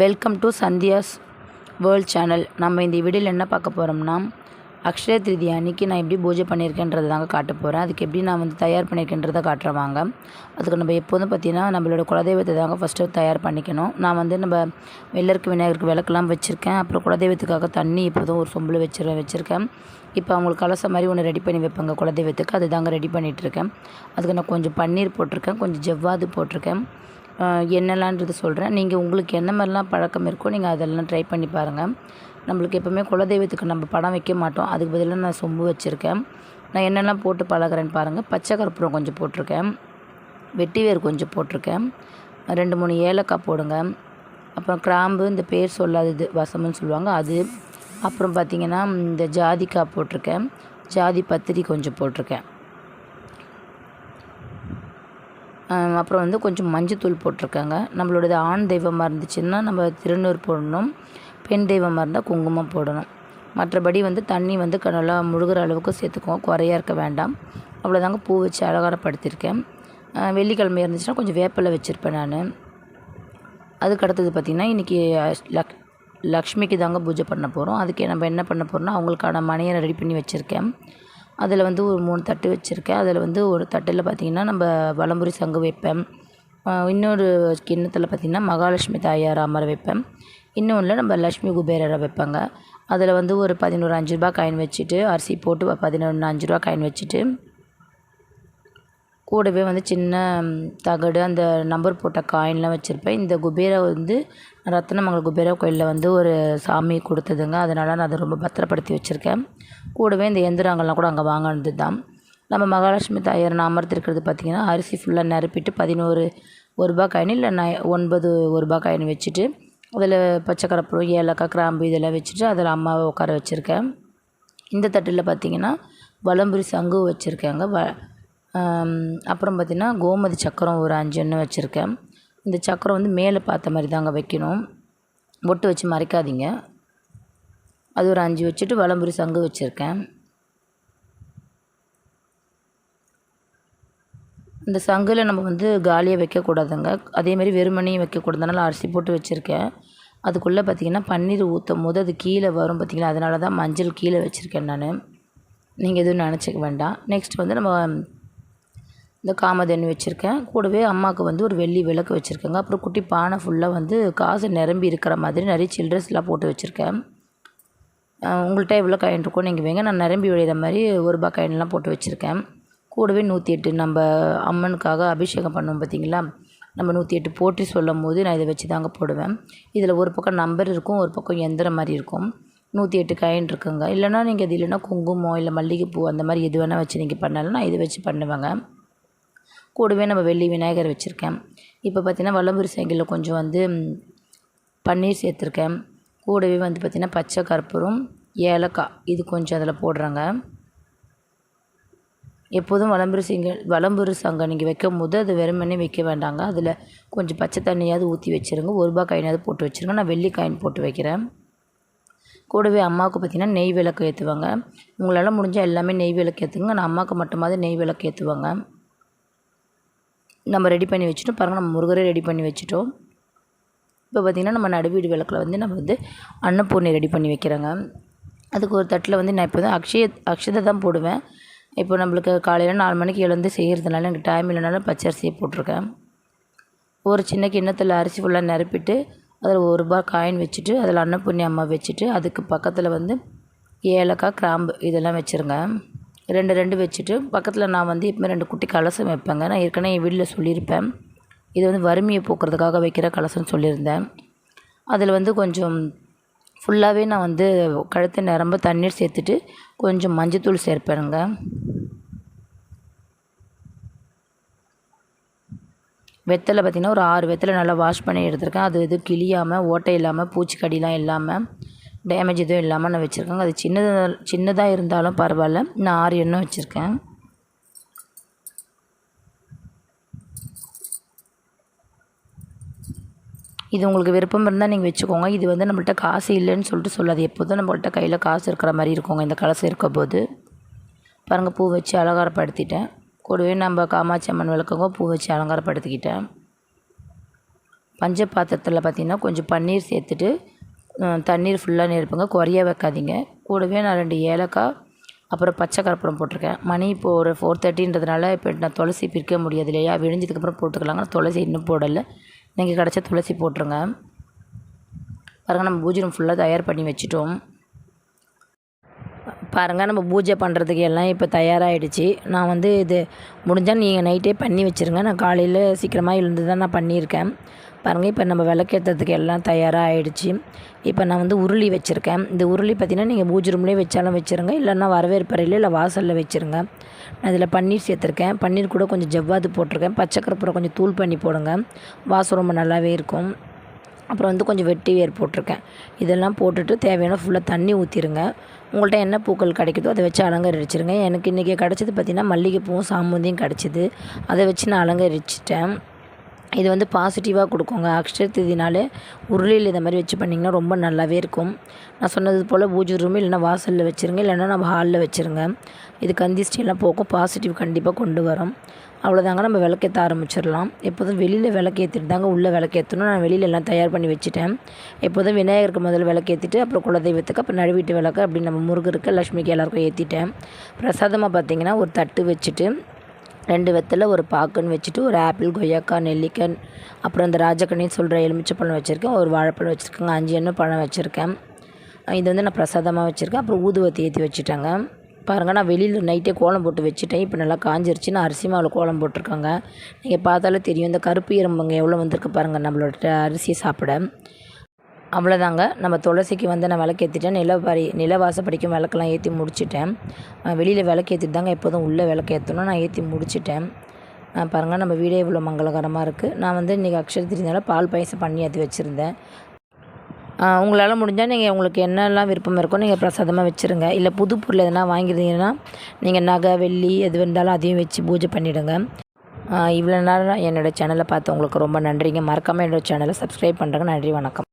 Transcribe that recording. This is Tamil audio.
Welcome to Sandhya's world channel நம்ம இந்த வீடியோவில் என்ன பார்க்க போகிறோம்னா அக்ஷய திருதி அன்னைக்கு நான் எப்படி பூஜை பண்ணியிருக்கேன்றது தாங்க காட்ட போகிறேன் அதுக்கு எப்படி நான் வந்து தயார் பண்ணியிருக்கேன்றதை காட்டுறவாங்க அதுக்கு நம்ம எப்போதும் பார்த்தீங்கன்னா நம்மளோட குலதெய்வத்தை தாங்க ஃபஸ்ட்டு தயார் பண்ணிக்கணும். நான் வந்து நம்ம வெள்ளருக்கு விநாயகருக்கு விளக்கெல்லாம் வச்சுருக்கேன். அப்புறம் குலதெய்வத்துக்காக தண்ணி இப்போதும் ஒரு சொம்பில் வச்சுருவேன் வச்சுருக்கேன். இப்போ அவங்களுக்கு கலசம் மாதிரி ஒன்று ரெடி பண்ணி வைப்பாங்க குலதெய்வத்துக்கு. அது தாங்க ரெடி பண்ணிகிட்ருக்கேன் அதுக்கு நான் கொஞ்சம் பன்னீர் போட்டிருக்கேன். கொஞ்சம் ஜவ்வாது போட்டிருக்கேன். என்னெல்லான்றது சொல்கிறேன் நீங்கள் உங்களுக்கு என்ன மாதிரிலாம் பழக்கம் இருக்கோ நீங்கள் அதெல்லாம் ட்ரை பண்ணி பாருங்கள் நம்மளுக்கு எப்போவுமே குலதெய்வத்துக்கு நம்ம படம் வைக்க மாட்டோம். அதுக்கு பதிலாக நான் சொம்பு வச்சுருக்கேன். நான் என்னெல்லாம் போட்டு பழகுறேன்னு பாருங்கள் பச்சை கற்பூரம் கொஞ்சம் போட்டிருக்கேன். வெட்டிவேர் கொஞ்சம் போட்டிருக்கேன். ரெண்டு மூணு ஏலக்காய் போடுங்க. அப்புறம் கிராம்பு இந்த பேர் சொல்லாதது வசம்னு சொல்லுவாங்க அது. அப்புறம் பார்த்திங்கன்னா இந்த ஜாதிக்காய் போட்டிருக்கேன். ஜாதி பத்திரி கொஞ்சம் போட்டிருக்கேன். அப்புறம் வந்து கொஞ்சம் மஞ்சத்தூள் போட்டிருக்காங்க. நம்மளோடது ஆண் தெய்வமாக இருந்துச்சுன்னா நம்ம திருநூறு போடணும். பெண் தெய்வமாக இருந்தால் குங்குமம் போடணும். மற்றபடி வந்து தண்ணி வந்து நல்லா முழுகிற அளவுக்கு சேர்த்துக்குவோம் குறையாக இருக்க வேண்டாம். அவ்வளோதாங்க பூ வச்சு அலங்காரப்படுத்தியிருக்கேன். வெள்ளிக்கிழமை இருந்துச்சுன்னா கொஞ்சம் வேப்பிலை வச்சுருப்பேன் நான். அதுக்கு அடுத்தது பார்த்திங்கன்னா இன்றைக்கி லக் லக்ஷ்மிக்கு தாங்க பூஜை பண்ண போகிறோம் அதுக்கு நம்ம என்ன பண்ண போகிறோம்னா அவங்களுக்கான மனையை ரெடி பண்ணி வச்சுருக்கேன். அதில் வந்து ஒரு மூணு தட்டு வச்சுருக்கேன். அதில் வந்து ஒரு தட்டில் பார்த்திங்கன்னா நம்ம வலம்புரி சங்கு வைப்பேன். இன்னொரு கிண்ணத்தில் பார்த்திங்கன்னா மகாலட்சுமி தாயார் அமர வைப்பேன். இன்னொன்றில் நம்ம லக்ஷ்மி குபேரரை வைப்பாங்க. அதில் வந்து ஒரு பதினோரு அஞ்சு ரூபா காயின் வச்சுட்டு அரிசி போட்டு பதினொன்று அஞ்சு ரூபா காயின் வச்சுட்டு கூடவே வந்து சின்ன தகடு அந்த நம்பர் போட்ட காயின்லாம் வச்சுருப்பேன். இந்த குபேரா வந்து ரத்னமங்கல குபேரா கோயிலில் வந்து ஒரு சாமி கொடுத்ததுங்க. அதனால் நான் அதை ரொம்ப பத்திரப்படுத்தி வச்சுருக்கேன். கூடவே இந்த எந்திரங்கள்லாம் கூட அங்கே வாங்கினது தான் நம்ம மகாலட்சுமி தாயார் நான் அமர்த்திருக்கிறது பார்த்திங்கன்னா அரிசி ஃபுல்லாக நிரப்பிட்டு பதினோரு ஒரு ரூபா காயின் இல்லை நை ஒன்பது ஒரு ரூபா காயின் வச்சுட்டு அதில் பச்சைக்கரப்பூரம் ஏலக்காய் கிராம்பு இதெல்லாம் வச்சுட்டு அதில் அம்மாவை உட்கார வச்சுருக்கேன். இந்த தட்டில் பார்த்திங்கன்னா வலம்புரி சங்கு வச்சுருக்கேங்க. வ அப்புறம் பார்த்திங்கன்னா கோமதி சக்கரம் ஒரு அஞ்சு ஒன்று வச்சுருக்கேன். இந்த சக்கரம் வந்து மேலே பார்த்த மாதிரி தாங்க வைக்கணும். ஒட்டு வச்சு மறைக்காதீங்க. அது ஒரு அஞ்சு வச்சுட்டு வலம்புரி சங்கு வச்சுருக்கேன். இந்த சங்கில் நம்ம வந்து காலியாக வைக்கக்கூடாதுங்க. அதேமாரி வெறுமனையும் வைக்கக்கூடாதுனால அரிசி போட்டு வச்சுருக்கேன். அதுக்குள்ளே பார்த்திங்கன்னா பன்னீர் ஊற்றும் போது அது கீழே வரும் பார்த்திங்களா? அதனால தான் மஞ்சள் கீழே வச்சுருக்கேன் நான். நீங்கள் எதுவும் நினச்சிக்க வேண்டாம். நெக்ஸ்ட் வந்து நம்ம இந்த காமதேனு வச்சுருக்கேன். கூடவே அம்மாவுக்கு வந்து ஒரு வெள்ளி விளக்கு வச்சுருக்கேங்க. அப்புறம் குட்டி பானை ஃபுல்லாக வந்து காசு நிரம்பி இருக்கிற மாதிரி நிறைய சில்ட்ரஸ்லாம் போட்டு வச்சுருக்கேன். உங்கள்கிட்ட எவ்வளோ காயின் இருக்கோ நீங்கள் வைங்க நான் நிரம்பி விழுகிற மாதிரி ஒரு ரூபாய் காயின்லாம் போட்டு வச்சுருக்கேன். கூடவே நூற்றி எட்டு நம்ம அம்மனுக்காக அபிஷேகம் பண்ணுவோம் பார்த்தீங்களா நம்ம நூற்றி எட்டு போற்றி சொல்லும் போது நான் இதை வச்சு தாங்க போடுவேன். இதில் ஒரு பக்கம் நம்பர் இருக்கும் ஒரு பக்கம் எந்திரம் மாதிரி இருக்கும். நூற்றி எட்டு காயின் இருக்குங்க. இல்லைனா நீங்கள் இது இல்லைன்னா குங்குமம் இல்லை மல்லிகைப்பூ அந்த மாதிரி எது வேணால் வச்சு நீங்கள் பண்ணாலும். நான் இதை வச்சு பண்ணுவேங்க. கூடவே நம்ம வெள்ளி விநாயகர் வச்சுருக்கேன். இப்போ பார்த்தீங்கன்னா வல்லம்புரி சைக்கிளில் கொஞ்சம் வந்து பன்னீர் சேர்த்துருக்கேன். கூடவே வந்து பார்த்திங்கன்னா பச்சை கற்பூரம் ஏலக்காய் இது கொஞ்சம் அதில் போடுறேங்க. எப்போதும் வளம்புரு சிங்க வளம்புரு சங்கம் நீங்கள் வைக்கும் போது அது வெறுமனே வைக்க வேண்டாங்க. அதில் கொஞ்சம் பச்சை தண்ணியாவது ஊற்றி வச்சுருங்க. ஒரு ரூபா காயினாவது போட்டு வச்சுருங்க. நான் வெள்ளி காயின் போட்டு வைக்கிறேன். கூடவே அம்மாவுக்கு பார்த்திங்கன்னா நெய் விளக்கு ஏற்றுவாங்க உங்களால் முடிஞ்சால் எல்லாமே நெய் விளக்கு ஏற்றுங்க நான் அம்மாவுக்கு மட்டுமாவது நெய் விளக்கு ஏற்றுவாங்க நம்ம ரெடி பண்ணி வச்சுட்டோம். பாருங்கள் நம்ம முருகரே ரெடி பண்ணி வச்சுட்டோம். இப்போ பார்த்திங்கன்னா நம்ம நடுவீடு விளக்கில் வந்து நம்ம வந்து அன்னப்பூர்ணி ரெடி பண்ணி வைக்கிறோங்க. அதுக்கு ஒரு தட்டில் வந்து நான் இப்போ தான் அக்ஷய அக்ஷதை தான் போடுவேன். இப்போ நம்மளுக்கு காலையில் நாலு மணிக்கு எழுந்து செய்கிறதுனால எனக்கு டைம் இல்லைனாலும் பச்சரிசியை போட்டிருக்கேன். ஒரு சின்ன கிண்ணத்தில் அரிசி ஃபுல்லாக நிரப்பிட்டு அதில் ஒரு ரூபாய் காயின் வச்சுட்டு அதில் அன்னப்புண்ணி அம்மா வச்சுட்டு அதுக்கு பக்கத்தில் வந்து ஏலக்காய் கிராம்பு இதெல்லாம் வச்சுருங்க. ரெண்டு ரெண்டு வச்சுட்டு பக்கத்தில் நான் வந்து எப்பவுமே ரெண்டு குட்டி கலசம் வைப்பேங்க. நான் ஏற்கனவே என் வீட்டில் சொல்லியிருப்பேன். இது வந்து வறுமையை போக்குறதுக்காக வைக்கிற கலசம்னு சொல்லியிருந்தேன். அதில் வந்து கொஞ்சம் ஃபுல்லாகவே நான் வந்து கழுத்து நிரம்ப தண்ணீர் சேர்த்துட்டு கொஞ்சம் மஞ்சத்தூள் சேர்ப்பேனுங்க. வெத்தலை பார்த்திங்கன்னா ஒரு ஆறு வெத்தலை நல்லா வாஷ் பண்ணி எடுத்திருக்கேன். அது எதுவும் கிளியாமல் ஓட்டை இல்லாமல் பூச்சிக்கடிலாம் இல்லாமல் டேமேஜ் எதுவும் இல்லாமல் நான் வச்சுருக்கேங்க. அது சின்னதாக சின்னதாக இருந்தாலும் பரவாயில்ல. நான் ஆறு எண்ணம் வச்சுருக்கேன். இது உங்களுக்கு விருப்பம் இருந்தால் நீங்கள் வச்சுக்கோங்க. இது வந்து நம்மள்ட்ட காசு இல்லைன்னு சொல்லிட்டு சொல்லாது. எப்போதும் நம்மள்ட்ட கையில் காசு இருக்கிற மாதிரி இருக்கோங்க. இந்த கலசம் இருக்க போது. பாருங்கள் பூ வச்சு அலங்காரப்படுத்திட்டேன். கூடவே நம்ம காமாட்சி அம்மன் விளக்கங்க பூ வச்சு அலங்காரப்படுத்திக்கிட்டேன். பஞ்ச பாத்திரத்தில் பார்த்திங்கன்னா கொஞ்சம் பன்னீர் சேர்த்துட்டு தண்ணீர் ஃபுல்லாக நிரப்புங்க. குறைய வைக்காதீங்க. கூடவே நான் ரெண்டு ஏலக்காய் அப்புறம் பச்சை கற்பூரம் போட்டிருக்கேன். மணி இப்போ ஒரு ஃபோர் தேர்ட்டின்றதுனால இப்போ நான் துளசி பிரிக்க முடியாது இல்லையா? விழிஞ்சதுக்கப்புறம் போட்டுக்கலாங்க. துளசி இன்னும் போடலை. நீங்கள் கிடச்ச துளசி போட்டுருங்க. பாருங்கள் நம்ம பூஜை ரூம் ஃபுல்லாக தயார் பண்ணி வச்சுட்டோம். பாருங்கள் நம்ம பூஜை பண்ணுறதுக்கு எல்லாம் இப்போ தயாராகிடுச்சு நான் வந்து இது முடிஞ்சால் நீங்கள் நைட்டே பண்ணி வச்சுருங்க. நான் காலையில் சீக்கிரமாக எழுந்து தான் நான் பண்ணியிருக்கேன். பாருங்கள் இப்போ நம்ம விளக்கேற்றுறதுக்கு எல்லாம் தயாராக ஆகிடுச்சு இப்போ நான் வந்து உருளி வச்சுருக்கேன். இந்த உருளி பார்த்திங்கன்னா நீங்கள் பூஜை ரூம்லேயே வச்சாலும் வச்சுருங்க. இல்லைன்னா வரவேற்பறையில் இல்லை வாசலில் வச்சுருங்க. நான் இதில் பன்னீர் சேர்த்துருக்கேன். பன்னீர் கூட கொஞ்சம் ஜவ்வாது போட்டிருக்கேன். பச்சை கற்பூரம் கொஞ்சம் தூள் பண்ணி போடுங்க. வாசம் ரொம்ப நல்லாவே இருக்கும். அப்புறம் வந்து கொஞ்சம் வெட்டி வேர் போட்டிருக்கேன். இதெல்லாம் போட்டுட்டு தேவையான ஃபுல்லாக தண்ணி ஊற்றிருங்க உங்கள்கிட்ட என்ன பூக்கள் கிடைக்குதோ அதை வச்சு அலங்கரிச்சிருங்க. எனக்கு இன்றைக்கி கிடச்சது பார்த்திங்கன்னா மல்லிகைப்பூவும் சாமந்தியும் கிடச்சிது. அதை வச்சு நான் அலங்கரிச்சிட்டேன். இது வந்து பாசிட்டிவாக கொடுக்குங்க. அக்ஷய திதினாலே உருளியில் இந்த மாதிரி வச்சு பண்ணிங்கன்னா ரொம்ப நல்லாவே இருக்கும். நான் சொன்னது போல் பூஜை ரூம் இல்லைன்னா வாசலில் வச்சுருங்க. இல்லைன்னா நம்ம ஹாலில் வச்சுருங்க. இது கந்திஷ்டியெல்லாம் போக்கும் பாசிட்டிவ் கண்டிப்பாக கொண்டு வரும். அவ்வளோதாங்க நம்ம விளக்கேற்ற ஆரம்பிச்சிடலாம். எப்போதும் வெளியில் விளக்கேற்றிட்டு தாங்க உள்ளே விளக்கேற்றணும் நான் வெளியில எல்லாம் தயார் பண்ணி வச்சுட்டேன். எப்போதும் விநாயகருக்கு முதல்ல விளக்கேற்றிட்டு அப்புறம் குலதெய்வத்துக்கு அப்புறம் நடுவீட்டு விளக்கு அப்படி நம்ம முருகருக்கு லக்ஷ்மிக்கு எல்லாருக்கும் ஏற்றிட்டேன் பிரசாதமாக பார்த்தீங்கன்னா ஒரு தட்டு வச்சுட்டு ரெண்டு வெத்தலை ஒரு பாக்குன்னு வச்சுட்டு ஒரு ஆப்பிள் கொய்யாக்காய் நெல்லிக்காய் அப்புறம் இந்த ராஜக்கண்ணின்னு சொல்கிற எலுமிச்சப்பழம் வச்சுருக்கேன். ஒரு வாழைப்பழம் வச்சுருக்கேங்க அஞ்சு எண்ணெய் பழம் வச்சுருக்கேன். இது வந்து நான் பிரசாதமாக வச்சுருக்கேன். அப்புறம் ஊதுவத்தி ஏற்றி வச்சுட்டேங்க. பாருங்கள் நான் வெளியில் நைட்டே கோலம் போட்டு வச்சுட்டேன். இப்போ நல்லா காஞ்சிருச்சு. நான் அரிசி மாவில் கோலம் போட்டிருக்கேங்க. நீங்கள் பார்த்தாலே தெரியும் இந்த கருப்பு எறும்புங்க எவ்வளோ வந்திருக்கு பாருங்கள் நம்மளோட அரிசியை சாப்பிட. அவ்வளோதாங்க நம்ம துளசிக்கு வந்து நான் விளக்கேற்றிட்டேன் நிலவாச படிக்கும் விளக்கெல்லாம் ஏற்றி முடிச்சிட்டேன். வெளியில் விளக்கேற்றிட்டு தாங்க எப்போதும் உள்ளே விளக்கு ஏற்றணும் நான் ஏற்றி முடிச்சிட்டேன். பாருங்கள் நம்ம வீடே இவ்வளோ மங்களகரமாக இருக்குது நான் வந்து இன்றைக்கி அக்ஷர திருநாள பால் பாயசம் பண்ணி ஏற்றி வச்சுருந்தேன். உங்களால் முடிஞ்சால் நீங்கள் உங்களுக்கு என்னெல்லாம் விருப்பம் இருக்கோ நீங்கள் பிரசாதமாக வச்சுருங்க. இல்லை புது பொருள் எதனா வாங்கியிருந்தீங்கன்னா நீங்கள் நகை வெள்ளி எது இருந்தாலும் அதையும் வச்சு பூஜை பண்ணிவிடுங்க இவ்வளோ நேரம் என்னோடய சேனலை பார்த்து உங்களுக்கு ரொம்ப நன்றிங்க. மறக்காமல் என்னோடய சேனலை சப்ஸ்கிரைப் பண்ணுறேங்க நன்றி வணக்கம்.